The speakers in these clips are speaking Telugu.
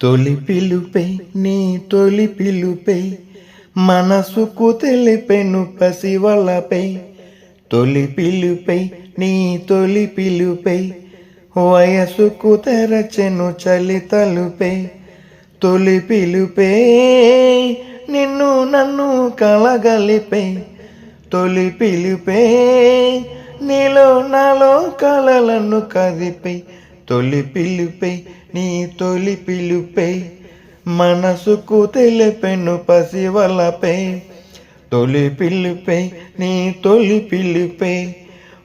తొలి పిలుపై నీ తొలి పిలుపై మనసుకు తెలిపెను పసివలపై తొలి పిలుపై నీ తొలి పిలుపై వయసుకు తెరచెను చలి తలుపై. తొలి పిలుపే నిన్ను నన్ను కలగలిపై. తొలి పిలుపే నీలో నాలో కలలను కదిపై. తొలి పిలుపై నీ తొలి పిలుపై మనసుకు తెలిపెను పసివలపై. తొలి పిలుపై నీ తొలి పిలుపై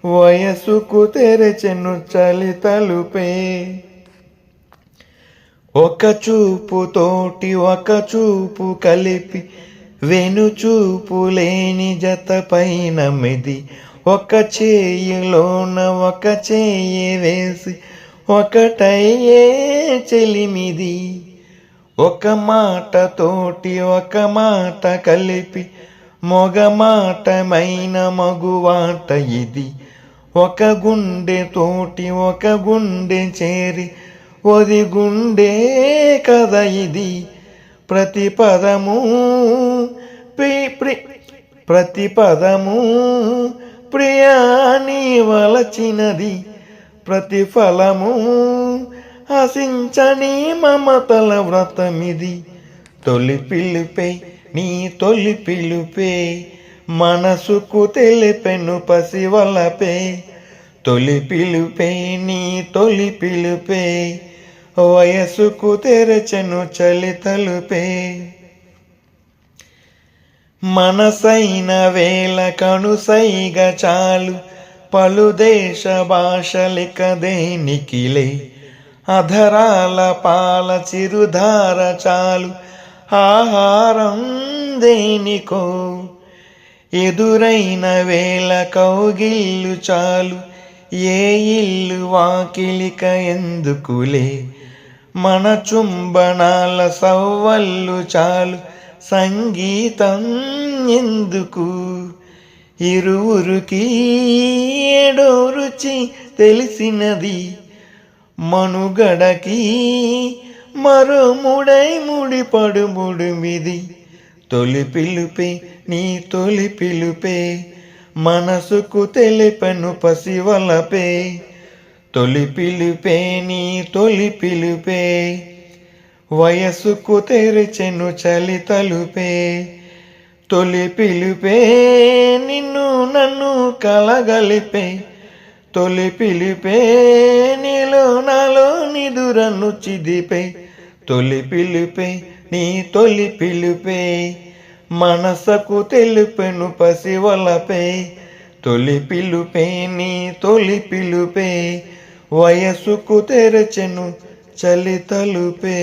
వయసుకు తెరచెను చలి తలుపే. ఒక చూపు తోటి ఒక చూపు కలిపి వెను చూపు లేని జత పైన మిది. ఒక చేయిలోన ఒక చేయి వేసి ఒకటయ్యే చెలిమిది. ఒక మాట తోటి ఒక మాట కలిపి మొగ మాటమైన మగువాట ఇది. ఒక గుండె తోటి ఒక గుండె చేరి ఒది గుండె కథ ఇది. ప్రతి పదము ప్రతి పదము ప్రియాని వలచినది. ప్రతిఫలము ఆశించని మమతల వ్రతమిది. తొలి పిలుపే నీ తొలి పిలుపే మనసుకు తెలిపెను పసివలపే తొలి పిలుపే నీ తొలి పిలుపే వయసుకు తెరచెను చలి తలుపే. మనసైన వేల కనుసైగ చాలు పలు దేశ భాషలిక దేనికిలే అధరాల పాల చిరుధార చాలు. ఆహారం దేనికో? ఎదురైన వేళ కౌగిల్లు చాలు. ఏ ఇల్లు వాకిలిక ఎందుకులే? మన చుంబనాల సవ్వళ్ళు చాలు. సంగీతం ఎందుకు? ఇరువురికి ఏడో రుచి తెలిసినది. మనుగడకి మరో ముడై ముడిపడు ముడిమిది తొలి పిలుపే నీ తొలి పిలుపే మనసుకు తెలిపెను పసివలపే తొలి పిలుపే నీ తొలి పిలుపే వయసుకు తెరిచెను చలి తలుపే. తొలి పిలుపే నిన్ను నన్ను కలగలిపే. తొలి పిలిపే నీలో నాలో నిదురను చిదిపే. తొలి పిలిపే నీ తొలి పిలిపే. మనసకు తెలుపెను పసివలపే తొలి పిలుపే నీ తొలి పిలుపే. వయసుకు తెరచెను చలి తలుపే.